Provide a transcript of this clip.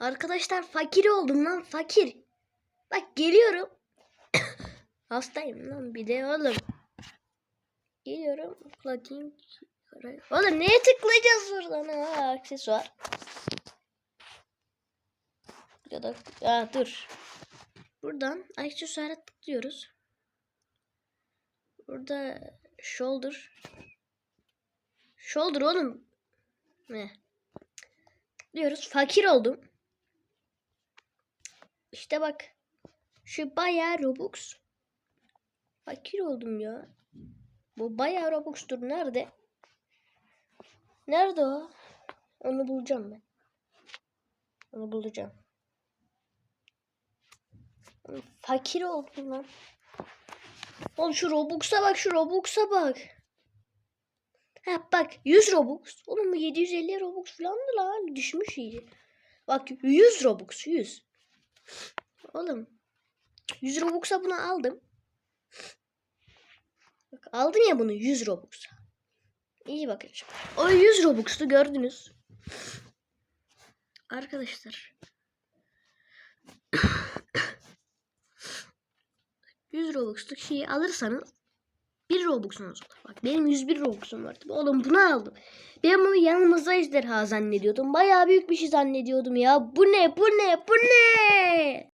Arkadaşlar fakir oldum lan fakir. Bak geliyorum. Hastayım lan bir de oğlum. Geliyorum. Tıklayayım. Oğlum neye tıklayacağız buradan ha aksesuar. Ya da ya dur. Buradan aksesuara tıklıyoruz. Burada shoulder. Shoulder oğlum. Ne? Diyoruz. Fakir oldum. İşte bak. Şu bayağı Robux. Fakir oldum ya. Bu bayağı Robux'tur. Nerede? Nerede o? Onu bulacağım ben. Onu bulacağım. Fakir oldum lan. Oğlum şu Robux'a bak şu Robux'a bak. Ha bak 100 Robux. Oğlum bu 750 Robux falandı lan. Düşmüş iyice. Bak 100 Robux 100. Oğlum 100 Robux'a bunu aldım. Bak aldın ya bunu 100 Robux'a. İyi bakın. O 100 Robux'tu gördünüz. Arkadaşlar. 100 Robux'luk şeyi alırsanız 1 Robux'unuz olur. Bak benim 101 Robux'um vardı. Oğlum bunu aldım. Ben bunu yanımızda ejderha zannediyordum. Bayağı büyük bir şey zannediyordum ya. Bu ne? Bu ne? Bu ne?